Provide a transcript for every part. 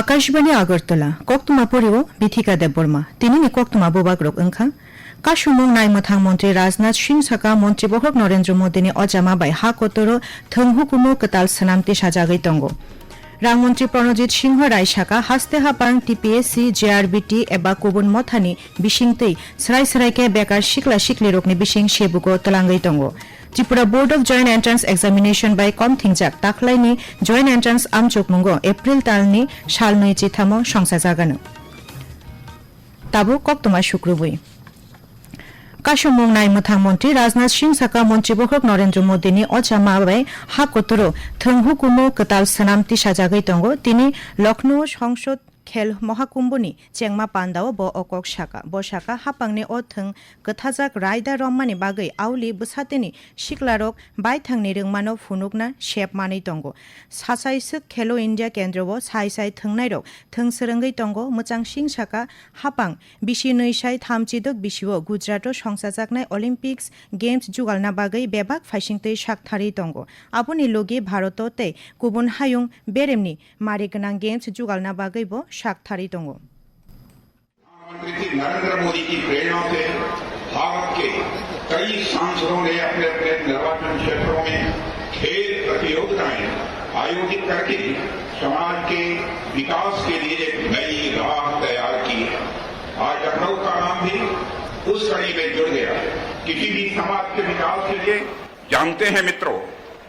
আকাশবাণী আগরতলা কক্তমা পরিও বিথিকা দেববর্মা। তিনি নি কক্তমা বোবাগ্রক ওংখা কাশুমং নাইমথাং মন্ত্রী রাজনাথ সিং সাকা, মন্ত্রী বহক নরেন্দ্র মোদীনি অজামা বাই হা কতর থংহুকুমো কতাল সানামতি সাজাগৈ তঙ্গ। রাংমন্ত্রী প্রণজিৎ সিংহ রায় সাকা, হাস্তে হাপাং টিপিএসসি জেআরবিটি এবা কুবুন মথানি বিশিংতৈ সরাই সরাইকে বেকার শিকলা শিকলি রকনি বিশিং সেবুকো তলাঙ্গৈ তঙ্গ। Tripura Board of Joint Entrance Examination by কম থিংজাক তাখলাইনি জয়েন্ট এন্ট্রান্স mungo এপ্রিল তালনি সালনৈ চিথামো সংসা জাগানো তাবো কক্তমা শুক্রবই কাশমং নাইমথাং মন্ত্রী রাজনাথ সিং সাকা মন্ত্রী বহক নরেন্দ্র মোদীনি অচামা বাই হা কতরো থংহু কুমো কতাল সানামতি সাজাগৈ তঙ্গ তিনি লখনৌ সংসদ খেল মহাকুম্বনি, চেংমা পান্ডাও, ব অকক সাকা ব শাখা হাপাংনি অথং কথাজাক রায়দা রম্মানি বাগৈ আউলি বুসাতেনি শিকলারক বাইথাংনি রংমানো ফুনুকনা সেপ মানেই তঙ্গ। সাসাইসুক খেলো ইন্ডিয়া কেন্দ্রব সাই সাই থংনাইরক থং সরঙ্গৈ তঙ্গ। মোচাং সিং সাকা হাপাং বিশি নৈসাই থামচিদক বিশিও গুজরাটও সংসাজাকনাই অলিম্পিক্স গেমস জুগালনা বাগৈ বেবাক ফাইসিংতৈ শাকথারি তঙ্গ। আবনি লগে ভারততে কুবুন হায়ুং বেরেমনি মারে গনাং গেমস জুগালনা বাগৈব प्रधानमंत्री श्री नरेंद्र मोदी की प्रेरणा से भारत के कई सांसदों ने अपने अपने निर्वाचन क्षेत्रों में खेल प्रतियोगिताएँ आयोजित करके समाज के विकास के लिए एक नई राह तैयार की है। आज लखनऊ का नाम भी उस कड़ी में जुड़ गया किसी भी समाज के विकास के लिए जानते हैं मित्रों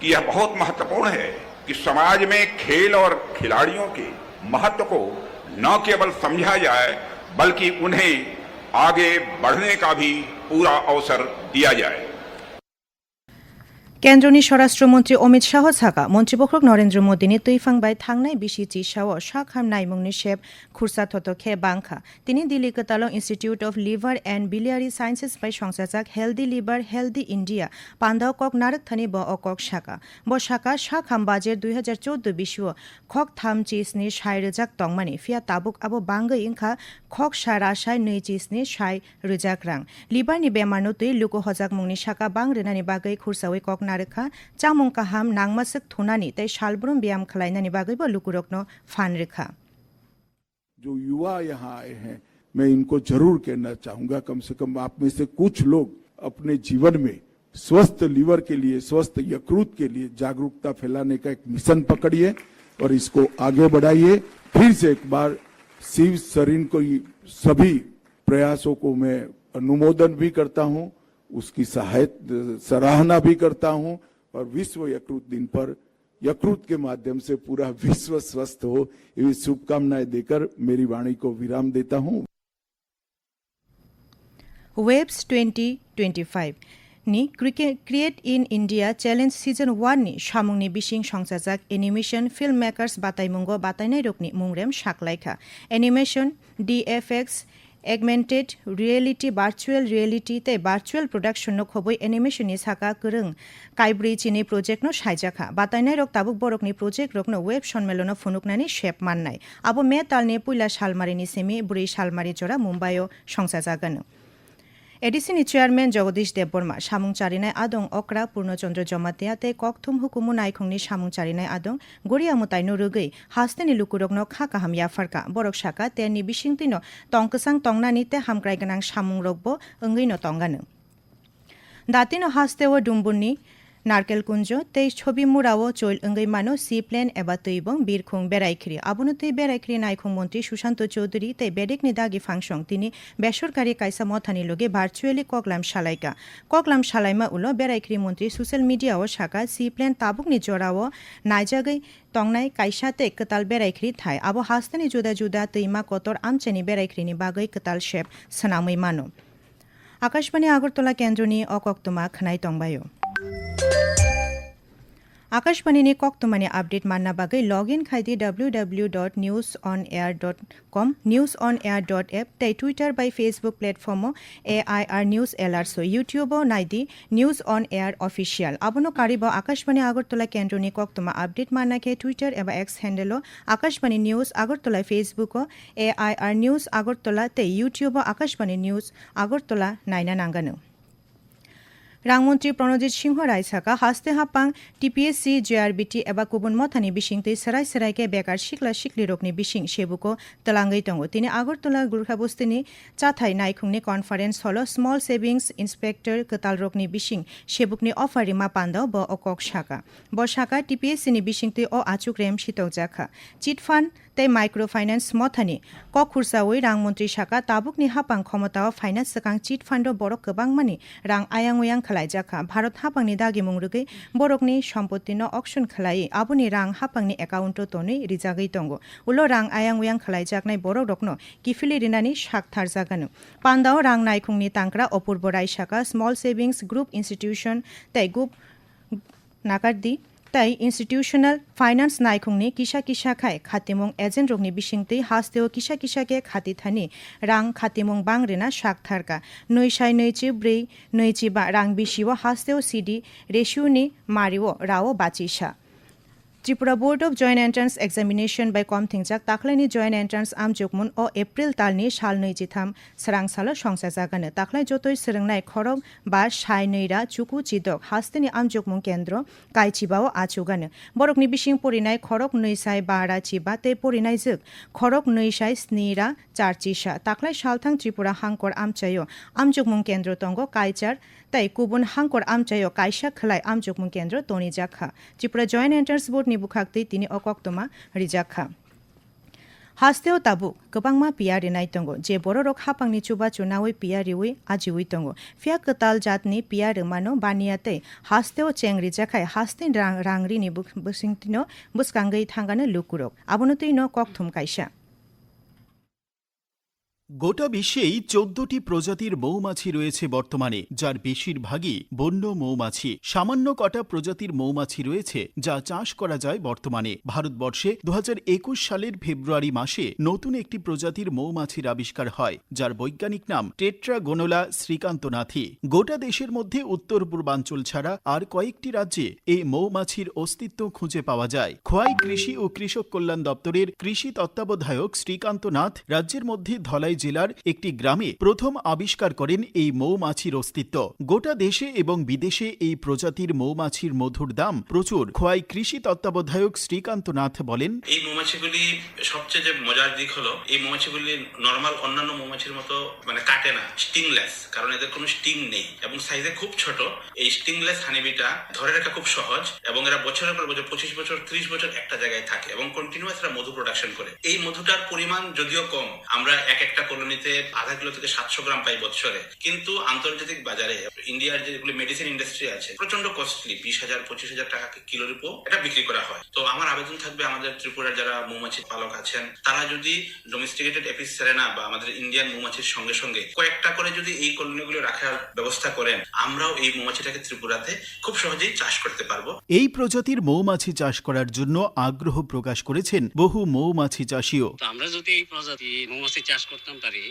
कि यह बहुत महत्वपूर्ण है कि समाज में खेल और खिलाड़ियों के महत्व को न केवल समझा जाए बल्कि उन्हें आगे बढ़ने का भी पूरा अवसर दिया जाए। কেন্দ্রনি স্বরাষ্ট্রমন্ত্রী অমিত শাহ সাকা মন্ত্রীবখক নরেন্দ্র মোদীনি বাই থাংনাই, বিশি চিসাও শাখাম নাইমুংনি শেপ, খুরসা থত খে বাংখা। তিনি Delhi কতালো Institute of Liver and Biliary Sciences by সংসাজাক হেলদি লিভার, হেলদি ইন্ডিয়া, পান্দাও কক নারক থানি ব অকক শাখা। ব শাখা শাখাম বাজের দুই হাজার চৌদ্দ বিশু খক থাম চিসনি সাই রেজাক তংমানি, ফিয়া তাবুক আবো বাঙ্গৈ ইংখা खक सारा साय नई चीजनी साय रुजाग्रां लिबार नि बेमार नुतुई लुको हजाक मुंगनी साका बांग रेना बागे खुरसावे कक नारेखा चामुंग काहाम नांगमासक थुनानी तै सालब्रम ब्याम खलाइनानी बागेबो लुकुरक नो फान रेखा जो युवा यहाँ आए हैं, मैं इनको ज़रूर कहना चाहूँगा कम से कम आप में से कुछ लोग अपने जीवन में स्वस्थ लीवर के लिए, स्वस्थ यकृत के लिए जागरूकता फैलाने का एक मिशन पकड़िए और इसको आगे बढ़ाइए। फिर से एक बार शिव सरीन को सभी प्रयासों को मैं अनुमोदन भी करता हूँ, उसकी सहायता, सराहना भी करता हूँ और विश्व यकृत दिन पर यकृत के माध्यम से पूरा विश्व स्वस्थ हो, ये शुभकामनाएँ देकर मेरी वाणी को विराम देता हूँ। वेब्स 2025 নি 크리에이트 ইন ইন্ডিয়া চ্যালেঞ্জ সিজন 1니 샤몽니 비싱 সংসাজাক 애니메이션 필름 메커스 바타이몽고 바타이나이 রোগনি মুংরেম শাকলাইখা animation DFX augmented reality virtual রিয়েলিটিতে virtual production খবই অ্যানিমেশননি সাকা করং। কাইব্রি চিনি প্রজেক্ট ন সাইজাখা। বাতাইনাই রক তাবুক বরকনি প্রজেক্ট রকনো ওয়েব সম্মেলন ফুনুকনানি শেপ মান্নাই আবো মে তালনি পুইলা শালমারিনি সেমি, বুড়ি শালমারি জোড়া মুম্বাইও সংসা জাগানো এডিসিনি চেয়ারম্যান জগদীশ দেববর্মা সামুং চারিনায় আদং অকরা, পূর্ণচন্দ্র জমাতিয়াতে ককথুম হুকুমু নাইখংনি সামুং চারিনায় আদং গড়িয়ামু তাইনো রুগৈ হাস্তেনি লুকুরগ্ন খা কাহাম ফারকা বরক শাখা তেনি বিশিংতিন তংকসাং হামক্রাই গোনাং সামুং রকবো ওঙ্গৈনো টঙ্গানো দাতিনো হাস্তেও ডুম্বুনি নারকেল কুঞ্জ তেই ছবি মুরাও চৈল অঙ্গই মানো, সি প্লেন এবার এবা তৈবং বীরখুং বেড়াইখ্রি আবনো তুই বেড়াইখ্রি নাইখুং মন্ত্রী সুশান্ত চৌধুরী তাই বেডেক নিদাগি ফাংশং তিনি বেসরকারি কাইসা মথানি লগে ভার্চুয়ালি কগলাম সালাইকা কগলাম সালাইমা উলো বেড়াইখ্রি মন্ত্রী সোশ্যাল মিডিয়াও শাখা, সি প্লেন তাবুক নি জোরাও নাইজাগই তংনাই কাইসাতে কতাল বেড়াইখ্রি থাই। আবো হাস্তানি জুদা জুদা তৈমা কতর আমচেনি বেড়াইখ্রিনি বাগই কতাল শেপ সনামৈ মানো। আকাশবাণী আগরতলা কেন্দ্র নিয়ে অকক্তমা খানাই তংবায়ু। આકાશવાણીની કોકતુમાની અપડેટ માનના બાગે log in ખાઈથી W W dot news on air dot com news on air dot app તઈ ટ્વિટર બાય ફેસબુક પ્લેટફોર્મો એ આઈ આર ન્યૂઝ એલઆરસો યુટ્યુબો નાઈદી ન્યૂઝ ઓન એર ઓફિશિয়াল আবনো কারিব আকাশবাণী আগরতলা কেন্দ্রনি কক্তমা আপডেট মান্নাকে টুইটার এবা এক্স হ্যান্ডেলো Akashvani news Agartala ফেসবুকও A I R news Agartala তে ইউটিউব আকাশবাণী নিউজ আগরতলা নাইনা নাঙ্গানো রংমন্ত্রী প্রণজিৎ সিংহ রায়সাকা হাস্তে হাপাং টিপিএসসি জেআরবিটি এবার কুবন, মথানি, বিশিং তৈ সেরাই সেরাইকে, বেকার শিখলা শিখলি রকনি বিশিং, সেবুকো, তলাঙ্গই তঙ্গ তিনি আগরতলা গুরখাবস্তিনি চাথাই নাইখুংনি conference hall small savings inspector, কতাল রকনি বিশিং, সেবুকনি, অফারি, মা পান্দাও ব অকক শাখা ব শাখা। টিপিএসসি নি বিশিং, তৈ অ আচুক রেম শীতক জাখা। চিটফান্ড তাই মাইক্রো ফাইন্যান্স মথানি কক খুরসাওই রাংমন্ত্রী শাখা, তাবুকনি হাপাং ক্ষমতা ও ফাইন্যান্স সকাং চিটফান্ড, বড়, কবাং গোবাংমানি রাং, আয়াং ওয়াং uyang khlaijaka bharat hapangni dagi mungrugui borokni সম্পত্তি no auction khlai aboni rang hapangni account toni rijagui tongo ulo rang ayang uyang khlaijaknai borok rokno kifili rinani shak tharjaganu pandao rang naikhungni tangkra opurbo rai saka small savings group institution tei group নাকারদি তাই institutional finance নাইখংনি কিসা কিসা খায় খাতিমং agent রোগনি বিশিংতেই হাস্তেও কিসা কিসাকে খাতি Thani রাং খাতিমং বাং রেনা শাক থারকা। নৈশাই নৈচি ব্রেই নৈচি বা রাং বিশিও হাস্তেও সিডি রেশিউনি মারিও রাও বাচিসা। Tripura Board of Joint Entrance Examination by কম কমথিংচাক তাকলাইনি জয়েন্ট এন্ট্রান্স আম আমজুকমুন ও এপ্রিল তালনি সাল সালनै জিথাম সারাংসালো সংসার জাগানো তাকলাই যতই সেরেংনাই খরম বা সাই নৈরা চুকু চিদক হাস্তিনি আম আমজুকমুন কেন্দ্র কাইচিবাও আচুগানো বরকনি বিশিং পরিনাই খরক নৈ সাই বারা চিবা তে পরিনাই জুক খরক নৈ সাই স্নিরা চারচিসা তাকলাই সালথাং ত্রিপুরা হাংকর আমচাইও আমজুকমুন কেন্দ্র তঙ্গ কাইচার তাই কুবুন হাংকর আমচাইও কাইসা আম আমজুকমুন কেন্দ্র তনি জাখা ত্রিপুরা জয়েন্ট এন্ট্রান্স বোর্ড बुखाक्तै तिनी अकक्तमा रिजाखा हास्तेव ताबुक गोबांमा पियारि नाय दंग जे बर' रक हापांनि चुबा चुनावै पियारिवै आजिवै दंग फिया कताल जातनि पियारो मानो बानियातै हास्तेव चें रिजाखाय हास्ते रांरिनि बुसिंतिनो बुसकांगै थांगानो लुकुरक आबनतै न कक्थुम काइसा গোটা বিশ্বেই চোদ্দটি প্রজাতির মৌমাছি রয়েছে বর্তমানে, যার বেশিরভাগই বন্য মৌমাছি। সামান্য কটা প্রজাতির মৌমাছি রয়েছে, যা চাষ করা যায় বর্তমানে। ভারতবর্ষে দু হাজার একুশ সালের ফেব্রুয়ারি মাসে নতুন একটি প্রজাতির মৌমাছির আবিষ্কার হয়, যার বৈজ্ঞানিক নাম টেট্রাগোনোলা শ্রীকান্তনাথি। গোটা দেশের মধ্যে উত্তর পূর্বাঞ্চল ছাড়া আর কয়েকটি রাজ্যে এই মৌমাছির অস্তিত্ব খুঁজে পাওয়া যায়। খোয়াই কৃষি ও কৃষক কল্যাণ দপ্তরের কৃষি তত্ত্বাবধায়ক শ্রীকান্তনাথ রাজ্যের মধ্যে ধলাই জেলার একটি গ্রামে প্রথম আবিষ্কার করেন এই মৌমাছির অস্তিত্ব। গোটা দেশে এবং বিদেশে এই প্রজাতির মৌমাছির মধুর দাম প্রচুর। খোয়াই কৃষি তত্ত্বাবধায়ক শ্রীকান্ত নাথ বলেন, এই মৌমাছিগুলি সবচেয়ে যে মজার দিক হলো, এই মৌমাছিগুলি নর্মাল অন্যান্য মৌমাছির মতো মানে কাটে না স্টিংলেস কারণ এদের কোনো স্টিং নেই এবং সাইজে খুব ছোট। এই স্টিংলেস হানিবিটা ধরে রাখা খুব সহজ এবং এরা বছরের পর বছর, পঁচিশ বছর, ত্রিশ বছর একটা জায়গায় থাকে এবং কন্টিনিউয়াস এরা মধু প্রোডাকশন করে। এই মধুটার পরিমাণ যদিও কম, আমরা এক একটা কলোনিতে আধা কিলো থেকে সাতশো গ্রাম পাই বছরে কিন্তু আন্তর্জাতিক বাজারে ইন্ডিয়ার যেগুলো মেডিসিন ইন্ডাস্ট্রি আছে প্রচণ্ড কস্টলি বিশ হাজার পঁচিশ হাজার টাকা কিলোর উপর এটা বিক্রি করা হয়। তো আমার আবেদন থাকবে আমাদের ত্রিপুরার যারা মৌমাছি পালক আছেন তারা যদি ডোমেস্টিকেটেড এপিস সেরেনা বা আমাদের ইন্ডিয়ান মৌমাছির সঙ্গে সঙ্গে কয়েকটা করে যদি এই কলোনিগুলো রাখার ব্যবস্থা করেন আমরাও এই মৌমাছিটাকে ত্রিপুরাতে খুব সহজেই চাষ করতে পারব। এই প্রজাতির মৌমাছি চাষ করার জন্য আগ্রহ প্রকাশ করেছেন বহু মৌমাছি চাষিও। আমরা যদি এই প্রজাতি মৌমাছি চাষ করতাম পারি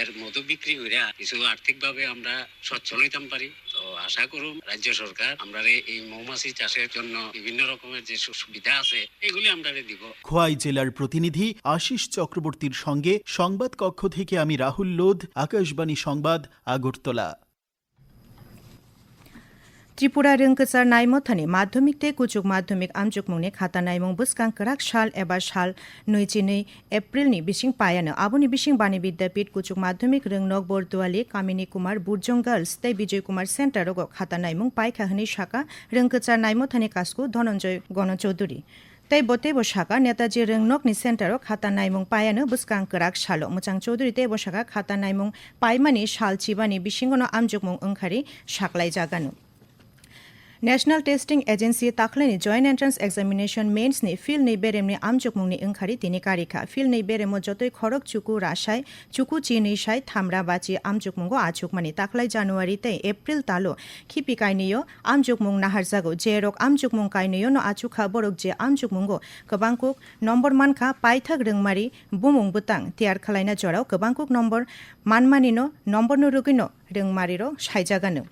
এর মধু বিক্রি করে কিছু আর্থিক ভাবে আমরা সচ্ছল হইতাম পারি। তো আশা করুন রাজ্য সরকার আমরা এই মৌমাছি চাষের জন্য বিভিন্ন রকমের যে সুবিধা আছে, এগুলি আমরা দিব। খোয়াই জেলার প্রতিনিধি আশিস চক্রবর্তীর সঙ্গে সংবাদ কক্ষ থেকে আমি রাহুল লোধ, আকাশবাণী সংবাদ, আগরতলা। ত্রিপুরা রিংকচার নাইমথানি মাধ্যমিক তে কুচুক মাধ্যমিক আমচুক মুংনি খাতা নাইমং বুসকাং করাক সাল এবার সাল নই চিনি এপ্রিল নি বিশিং পায়ানো। আবুনি বিশিং বাণী বিদ্যাপীঠ কুচুক মাধ্যমিক রং নক বরদুয়ালি কামিনী কুমার, বুর্জং গার্লস, তাই বিজয় কুমার সেন্টার রোগ খাতা নাইমং পাইখাহনি শাখা রিংকচার নাইমথানি কাসকু ধনঞ্জয় গণচৌধুরী। তাই বটে বসাকা নেতাজি রংনক নি সেন্টারও খাতা নাইমং পায়ানো বুসকাং করাক সালো মোচাং চৌধুরী তে বসাকা খাতা নাইমং পাইমানি সাল চিবানি বিশিঙ্গন আমজুকমং ওংখারি সাকলাই জাগানো। નેશનલ ટેસ્ટિંગ એજન્સીએ તાખલેની જોઈન્ટ એન્ટ્રન્સ એક્ઝામિનેશન મેન્સની ફિલની બેરેમની આમચુકમુંગની અંખારી તેની કારીખા ફિલની બેરેમો જતોઈ ખડક ચુકુ રાશાય ચુકુ ચીનીશાય થામરા બાચી આમચુકમુંગો આચુકમની તાખલાઈ જાન્યુઆરી તે એપ્રિલ તાલો ખીપી કાયનીયો આમચુકમુંગ નાહરજાગો જેરોક આમચુકમુંગ કાયનીયોનો આચુખા બરોક જે આમચુકમુંગો કબાંકુક নম্বর মানখা পাইথাক রংমারি বুমুং বুতাং তিয়ার খালাইনা জড়াও কবাংকুক নম্বর মানমানিনো নম্বর নুরুগিনো রংমারিরও সাইজাগানো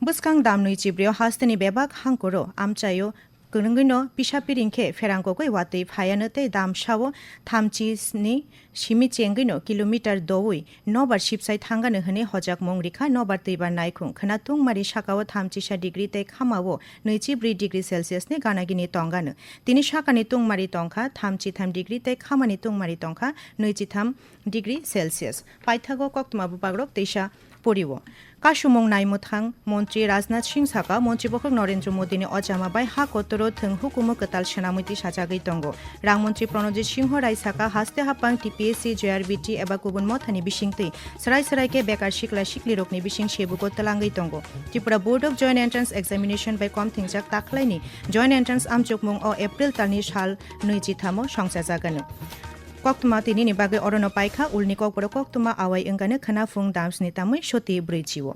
buskang damnui chibrio hastini bebak hangkoro amchayo 그릉근어 비샤피링케 페랑고고이 와테 파야너테 담샤오 탐치스니 시미쳔근어 킬로미터 도우이 노버 십 탕가네 흐네 허작 몽리카 노버 테이바 나이쿵 크나퉁 마리 샤카오 탐치샤 디그리테 카마오 네치브리 디그리 셀시아스네 가나기니 똥가네 তিনি শাকানি তুংমারি তংখা থামচি থাম ডিগ্রিতে খামানি তুংমারি তংখা নৈচি থাম ডিগ্রি সেলসিয়াস পাইথাগো কক্তমাবু পাগরব তেইশা পরিব কাশুমং নাইমুথাং মন্ত্রী রাজনাথ সিং সাকা মন্ত্রীপক্ষ নরেন্দ্র মোদীনি অজামা বাই হা কতর থং হুকুমো কতাল সেনামতি সাজাগৈ দঙ্গ রাংমন্ত্রী প্রণজিৎ সিংহ রায় সাকা হাস্তে হাপাং টিপিএসসি জেআরবিটি এবা গুবুন মথানি বিসিংতৈ সরাই সরাইকে বেকার শিকলা শিকলি রকনি বিসিং সেবুগো তলাঙ্গৈ দঙ্গ Tripura Board of Joint Entrance Examination by কম থিংজাক তাখলাইনি জয়েন্ট এন্ট্রান্স আমচুকমুং ও এপ্রিল তালনি সাল নৈজি থামো সংসার জাগানো। কক্তমা তিনি নিবাগে অরণ্য পাইখা উলনি ককবড় কক্তমা আওয়াই এঙ্গানে খানা ফুং দামসনি তামুই সতী ব্রৈচিও